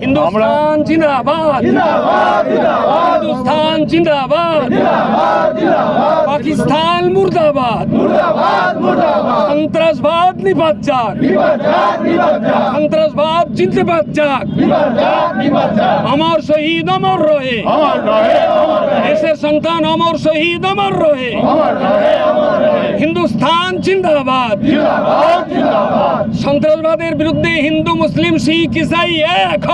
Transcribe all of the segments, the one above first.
हिंदुस्तान जिंदाबाद हिंदुस्तान जिंदाबाद पाकिस्तान मुर्दाबाद সন্ত্রাসবাদ নিপাত যাক সন্ত্রাসবাদ জিন্দাবাদ যাক অমর শহীদ অমর রহে দেশের সন্তান অমর শহীদ অমর রহে। হিন্দুস্তান জিন্দাবাদ। সন্ত্রাসবাদের বিরুদ্ধে হিন্দু মুসলিম শিখ ইসাই এক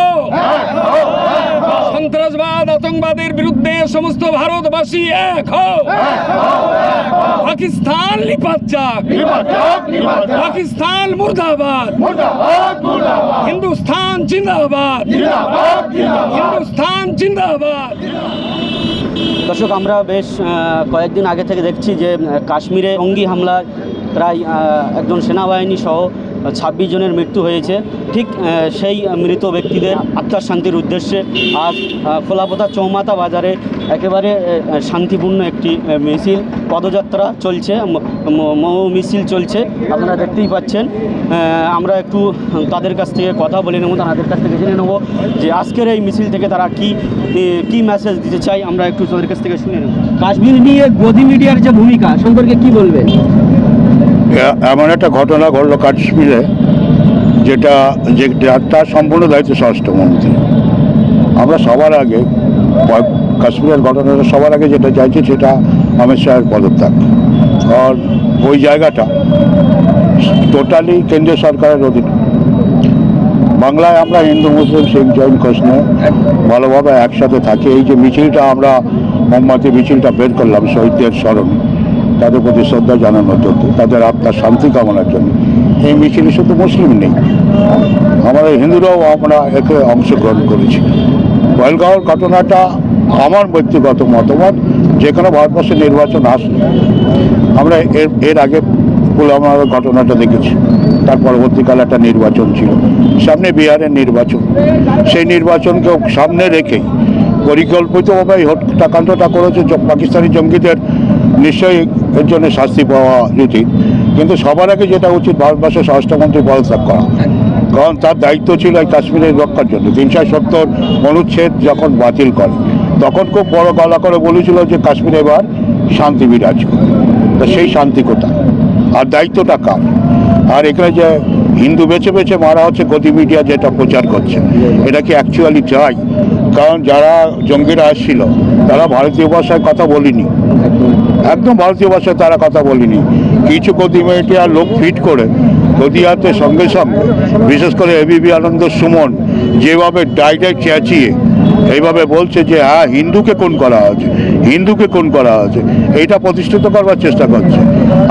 সন্ত্রাসবাদ আতঙ্কবাদের বিরুদ্ধে সমস্ত ভারতবাসী এক পাকিস্তান লিপাত যাক পাকিস্তান মুর্দাবাদ। হিন্দুস্তান জিন্দাবাদ। হিন্দুস্তান জিন্দাবাদ। দর্শক, আমরা বেশ কয়েকদিন আগে থেকে দেখছি যে কাশ্মীরে জঙ্গি হামলায় প্রায় একজন সেনাবাহিনী সহ ছাব্বিশ জনের মৃত্যু হয়েছে। ঠিক সেই মৃত ব্যক্তিদের আত্মার শান্তির উদ্দেশ্যে আজ খোলাপথা চৌমাথা বাজারে একেবারে শান্তিপূর্ণ একটি মিছিল, পদযাত্রা চলছে, ম- মিছিল চলছে। আপনারা দেখতেই পাচ্ছেন আমরা একটু তাদের কাছ থেকে কথা বলে নেব, তাদের কাছ থেকে জেনে নেব যে আজকের এই মিছিল থেকে তারা কি কি মেসেজ দিতে চাই আমরা একটু তাদের কাছ থেকে শুনে নেব। কাশ্মীর নিয়ে গদি মিডিয়ার যে ভূমিকা, সম্পর্কে কি বলবেন? এমন একটা ঘটনা ঘটলো কাশ্মীরে, যেটা যে তার সম্পূর্ণ দায়িত্ব স্বরাষ্ট্রমন্ত্রী আমরা সবার আগে কাশ্মীরের ঘটনাটা সবার আগে যেটা চাইছি সেটা অমিত শাহের পদত্যাগ। আর ওই জায়গাটা টোটালি কেন্দ্রীয় সরকারের অধীনে। বাংলায় আমরা হিন্দু, মুসলিম, শিখ, জৈন, কৃষ্ণে ভালোভাবে একসাথে থাকি। এই যে মিছিলটা আমরা মোমবাতি মিছিলটা বের করলাম শহীদদের স্মরণে তাদের প্রতি শ্রদ্ধা জানানোর জন্য, তাদের আত্মার শান্তি কামনার জন্য। এই মিছিলে শুধু মুসলিম নেই, আমাদের হিন্দুরাও আমরা একে অংশগ্রহণ করেছি। পয়েলগাঁওর ঘটনাটা আমার ব্যক্তিগত মতামত যে কোনো ভারতবর্ষে নির্বাচন আসলে, আমরা এর এর আগে পুলওয়ামার ঘটনাটা দেখেছি। তার পরবর্তীকালে একটা নির্বাচন ছিল, সামনে বিহারের নির্বাচন। সেই নির্বাচনকে সামনে রেখেই পরিকল্পিতভাবে এই হত্যাকাণ্ডটা করেছে পাকিস্তানি জঙ্গিদের নিশ্চয়ই এর জন্য শাস্তি পাওয়া উচিত। কিন্তু সবার আগে যেটা উচিত, ভারতবর্ষের স্বরাষ্ট্রমন্ত্রী পদত্যাগ করা। কারণ তার দায়িত্ব ছিল এই কাশ্মীরের রক্ষার জন্য। তিনশো সত্তর অনুচ্ছেদ যখন বাতিল করে, তখন খুব বড় গলা করে বলেছিল যে কাশ্মীরে এবার শান্তি বিরাজ করে তা সেই শান্তি কোথায়? আর দায়িত্বটা কার? আর এখানে যে হিন্দু বেছে বেছে মারা হচ্ছে গতি মিডিয়া যেটা প্রচার করছে, এটা কি অ্যাকচুয়ালি চাই কারণ যারা জঙ্গিরা আসছিল, তারা ভারতীয় ভাষায় কথা বলিনি। একদম ভারতীয় ভাষায় তারা কথা বলিনি। কিছু গদি আর লোক ফিট করে। গদিয়াতে সঙ্গে সঙ্গে। বিশেষ করে এ এবিবি আনন্দ সুমন যেভাবে ডাইরেক্ট চেঁচিয়ে, এইভাবে বলছে যে হ্যাঁ হিন্দুকে কোন করা হয়েছে। হিন্দুকে কোন করা হয়েছে। এইটা প্রতিষ্ঠিত করবার চেষ্টা করছে।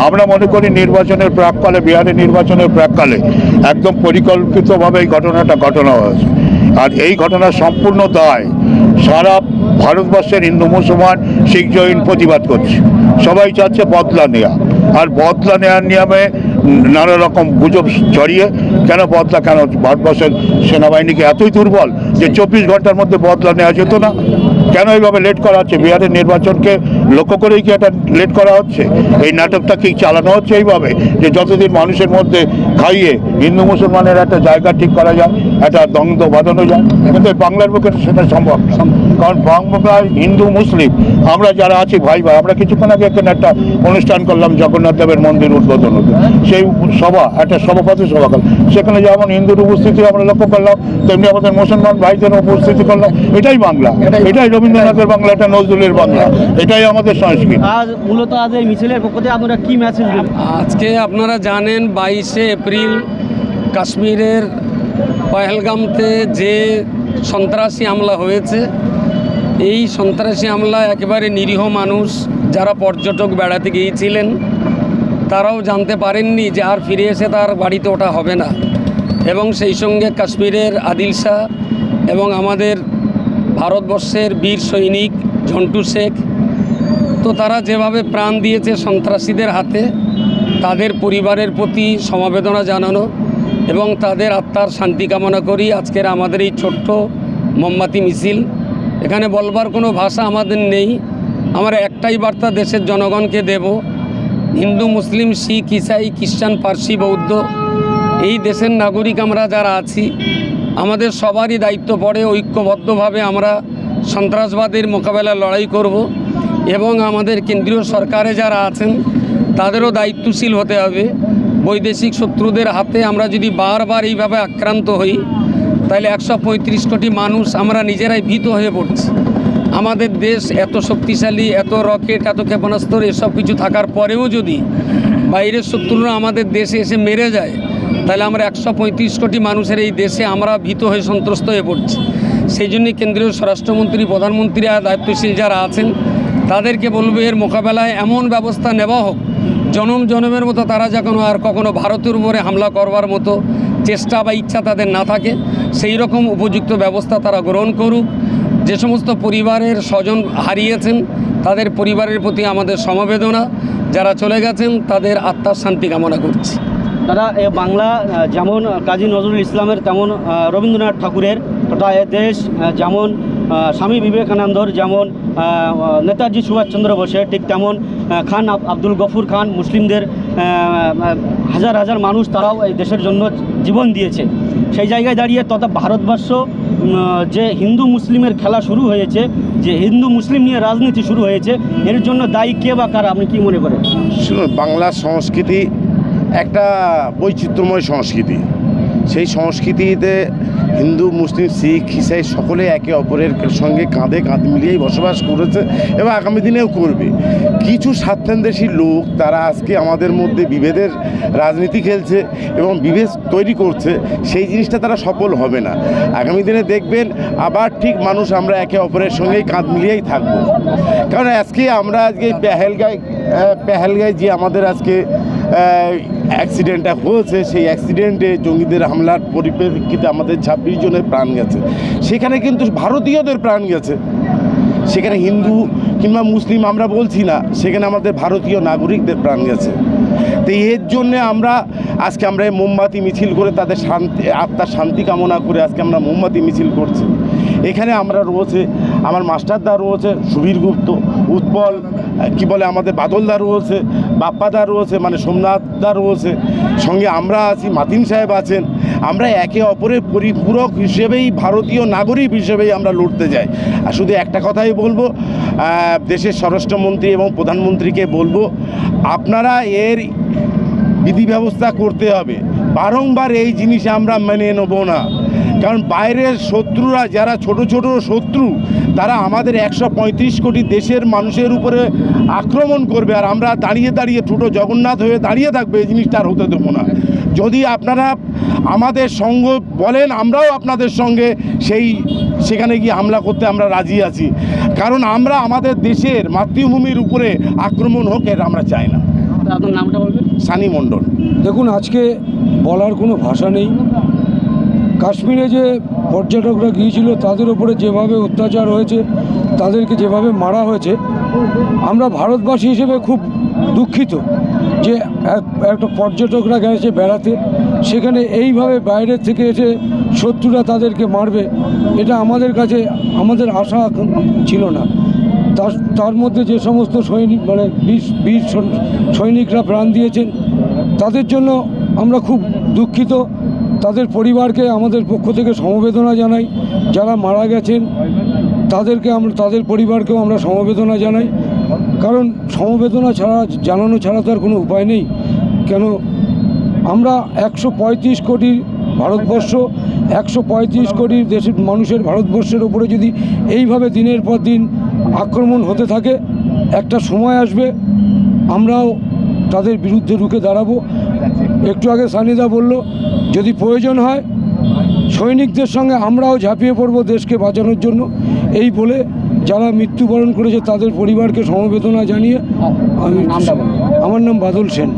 আমরা মনে করি নির্বাচনের প্রাককালে বিহারের নির্বাচনের প্রাককালে একদম পরিকল্পিতভাবে এই ঘটনাটা ঘটনা হয়েছে। আর এই ঘটনার সম্পূর্ণ দায় সারা ভারতবর্ষের হিন্দু মুসলমান শিখ জৈন প্রতিবাদ করছে। সবাই চাচ্ছে বদলা নেওয়া আর বদলা নেওয়ার নিয়মে নানা রকম গুজব ছড়িয়ে কেন বদলা, কেন ভারতবর্ষের সেনাবাহিনীকে এতই দুর্বল যে চব্বিশ ঘণ্টার মধ্যে বদলা নেওয়া যেত না? কেন এইভাবে লেট করা হচ্ছে? বিহারের নির্বাচনকে লক্ষ্য করেই কি এটা লেট করা হচ্ছে? এই নাটকটা কি চালানো হচ্ছে এইভাবে? যে যতদিন মানুষের মধ্যে খাইয়ে হিন্দু মুসলমানের একটা জায়গা ঠিক করা যায়, একটা দ্বন্দ্ব বাঁধানো যায় কিন্তু বাংলার বুকে সেটা সম্ভব কারণ বাংলায় হিন্দু মুসলিম, আমরা যারা আছি ভাই ভাই, আমরা কিছুক্ষণ আগে এখানে একটা অনুষ্ঠান করলাম জগন্নাথ দেবের মন্দির উদ্বোধন হতো। সেই সভা, একটা সভাপতি সভা করলাম সেখানে যেমন হিন্দুর উপস্থিতি আমরা লক্ষ্য করলাম, তেমনি আমাদের মুসলমান ভাইদের উপস্থিতি করলাম। এটাই বাংলা, এটাই রবীন্দ্রনাথের বাংলা এটা নজরুলের বাংলা। এটাই আমাদের সংস্কৃতি। আজ মূলত আজ এই মিছিলের পক্ষ থেকে আপনারা কি মেসেজ দেবেন? আজকে আপনারা জানেন বাইশে এপ্রিল কাশ্মীরের পহেলগামতে যে সন্ত্রাসী হামলা হয়েছে এই সন্ত্রাসী হামলা একেবারে নিরীহ মানুষ যারা পর্যটক বেড়াতে গিয়েছিলেন তারাও জানতে পারেননি যে আর ফিরে এসে তার বাড়িতে ওটা হবে না। এবং সেই সঙ্গে কাশ্মীরের আদিল শাহ এবং আমাদের ভারতবর্ষের বীর সৈনিক ঝন্টু শেখ। তো তারা যেভাবে প্রাণ দিয়েছে সন্ত্রাসীদের হাতে, তাদের পরিবারের প্রতি সমবেদনা জানানো এবং তাদের আত্মার শান্তি কামনা করি আজকের আমাদের এই ছোট্ট মোমবাতি মিছিল। এখানে বলবার কোনো ভাষা আমাদের নেই। আমরা একটাই বার্তা দেশের জনগণকে দেব, হিন্দু, মুসলিম, শিখ, ইসাই, খ্রিস্টান, পার্সি, বৌদ্ধ, এই দেশের নাগরিক আমরা যারা আছি আমাদের সবারই দায়িত্ব পড়ে, ঐক্যবদ্ধভাবে আমরা সন্ত্রাসবাদের মোকাবেলা লড়াই করব এবং আমাদের কেন্দ্রীয় সরকারে যারা আছেন, তাদেরও দায়িত্বশীল হতে হবে। বৈদেশিক শত্রুদের হাতে আমরা যদি বারবার এইভাবে আক্রান্ত হই, তাহলে একশো পঁয়ত্রিশ কোটি মানুষ আমরা নিজেরাই ভীত হয়ে পড়ছি। আমাদের দেশ এত শক্তিশালী, এত রকেট, এত ক্ষেপণাস্ত্র, এসব কিছু থাকার পরেও যদি বাইরের শত্রুরা আমাদের দেশে এসে মেরে যায় তাহলে আমরা একশো পঁয়ত্রিশ কোটি মানুষের এই দেশে আমরা ভীত হয়ে সন্ত্রস্ত হয়ে পড়ছি। সেই জন্যই কেন্দ্রীয় স্বরাষ্ট্রমন্ত্রী প্রধানমন্ত্রী আর দায়িত্বশীল যারা আছেন, তাদেরকে বলব এর মোকাবেলায় এমন ব্যবস্থা নেওয়া হোক, জনম জনমের মতো তারা যখন আর কখনো ভারতের উপরে হামলা করবার মতো চেষ্টা বা ইচ্ছা তাদের না থাকে, সেই রকম উপযুক্ত ব্যবস্থা তারা গ্রহণ করুক। যে সমস্ত পরিবারের স্বজন হারিয়েছেন, তাদের পরিবারের প্রতি আমাদের সমবেদনা, যারা চলে গেছেন, তাদের আত্মার শান্তি কামনা করছি। দাদা এ, বাংলা যেমন কাজী নজরুল ইসলামের তেমন রবীন্দ্রনাথ ঠাকুরের, তথা এ দেশ যেমন স্বামী বিবেকানন্দর যেমন নেতাজি সুভাষচন্দ্র বোসের ঠিক তেমন খান আব- আব্দুল গফুর খান, মুসলিমদের হাজার হাজার মানুষ তারাও এই দেশের জন্য জীবন দিয়েছে। সেই জায়গায় দাঁড়িয়ে তথা ভারতবর্ষ যে হিন্দু মুসলিমের খেলা শুরু হয়েছে, যে হিন্দু মুসলিম নিয়ে রাজনীতি শুরু হয়েছে, এর জন্য দায়ী কে বা কারা, আপনি কি মনে করেন? বাংলার সংস্কৃতি একটা বৈচিত্র্যময় সংস্কৃতি। সেই সংস্কৃতিতে হিন্দু, মুসলিম, শিখ খ্রিস্টান সকলে একে অপরের সঙ্গে কাঁধে কাঁধ মিলিয়েই বসবাস করেছে এবং আগামী দিনেও করবে। কিছু স্বার্থান্বেষী লোক তারা আজকে আমাদের মধ্যে বিভেদের রাজনীতি খেলছে এবং বিভেদ তৈরি করছে, সেই জিনিসটা তারা সফল হবে না। আগামী দিনে দেখবেন আবার ঠিক মানুষ আমরা একে অপরের সঙ্গেই কাঁধ মিলিয়েই থাকব। কারণ আজকে আমরা আজকে পেহেলগায় পেহেলগায় যে আমাদের আজকে অ্যাক্সিডেন্টটা হয়েছে, সেই অ্যাক্সিডেন্টে জঙ্গিদের হামলার পরিপ্রেক্ষিতে আমাদের ছাব্বিশ জনের প্রাণ গেছে। সেখানে কিন্তু ভারতীয়দের প্রাণ গেছে। সেখানে হিন্দু কিংবা মুসলিম আমরা বলছি না, সেখানে আমাদের ভারতীয় নাগরিকদের প্রাণ গেছে। তো এর জন্যে আমরা আজকে আমরা এই মোমবাতি মিছিল করে তাদের শান্তি, আত্মার শান্তি কামনা করে আজকে আমরা মোমবাতি মিছিল করছি। এখানে আমরা রয়েছে, আমার মাস্টারদা রয়েছে, সুবীর গুপ্ত, উৎপল, কি বলে আমাদের বাদলদা রয়েছে বাপ্পাদা রয়েছে মানে সোমনাথদা রয়েছে, সঙ্গে আমরা আছি, মাতিন সাহেব আছেন। আমরা একে অপরের পরিপূরক হিসেবেই, ভারতীয় নাগরিক হিসেবেই আমরা লড়তে যাই। আর শুধু একটা কথাই বলব দেশের স্বরাষ্ট্রমন্ত্রী এবং প্রধানমন্ত্রীকে বলব, আপনারা এর বিধি ব্যবস্থা করতে হবে। বারংবার এই জিনিস আমরা মেনে নেব না। কারণ বাইরের শত্রুরা যারা ছোট ছোট শত্রু তারা আমাদের একশো পঁয়ত্রিশ কোটি দেশের মানুষের উপরে আক্রমণ করবে আর আমরা দাঁড়িয়ে দাঁড়িয়ে ছোটো জগন্নাথ হয়ে দাঁড়িয়ে থাকবে এই জিনিসটা আর হতে দেবো না। যদি আপনারা আমাদের সঙ্গ বলেন আমরাও আপনাদের সঙ্গে সেই সেখানে গিয়ে হামলা করতে আমরা রাজি আছি। কারণ আমরা আমাদের দেশের মাতৃভূমির উপরে আক্রমণ হোক এর আমরা চাই না। আপনার নামটা বলবেন? সানি মণ্ডল। দেখুন আজকে বলার কোনো ভাষা নেই। কাশ্মীরে যে পর্যটকরা গিয়েছিল, তাদের উপরে যেভাবে অত্যাচার হয়েছে, তাদেরকে যেভাবে মারা হয়েছে, আমরা ভারতবাসী হিসেবে খুব দুঃখিত যে এক- একটা পর্যটকরা গেছে বেড়াতে। সেখানে এইভাবে বাইরে থেকে এসে শত্রুরা তাদেরকে মারবে, এটা আমাদের কাছে, আমাদের আশা ছিল না। তার তার মধ্যে যে সমস্ত সৈনিক মানে বীর বীর সৈন- সৈনিকরা প্রাণ দিয়েছেন, তাদের জন্য আমরা খুব দুঃখিত। তাদের পরিবারকে আমাদের পক্ষ থেকে সমবেদনা জানাই। যারা মারা গেছেন, তাদেরকে আমরা, তাদের পরিবারকেও আমরা সমবেদনা জানাই। কারণ সমবেদনা ছাড়া, জানানো ছাড়া তো আর কোনো উপায় নেই। কেন, আমরা একশো পঁয়ত্রিশ কোটি ভারতবর্ষ, একশো পঁয়ত্রিশ কোটি দেশের মানুষের ভারতবর্ষের ওপরে যদি এইভাবে দিনের পর দিন আক্রমণ হতে থাকে, একটা সময় আসবে, আমরাও তাদের বিরুদ্ধে রুখে দাঁড়াবো। একটু আগে সানিদা বলল যদি প্রয়োজন হয় সৈনিকদের সঙ্গে আমরাও ঝাঁপিয়ে পড়ব দেশকে বাঁচানোর জন্য। এই বলে যারা মৃত্যুবরণ করেছে তাদের পরিবারকে সমবেদনা জানিয়ে আমি আমার নাম বাদল সেন।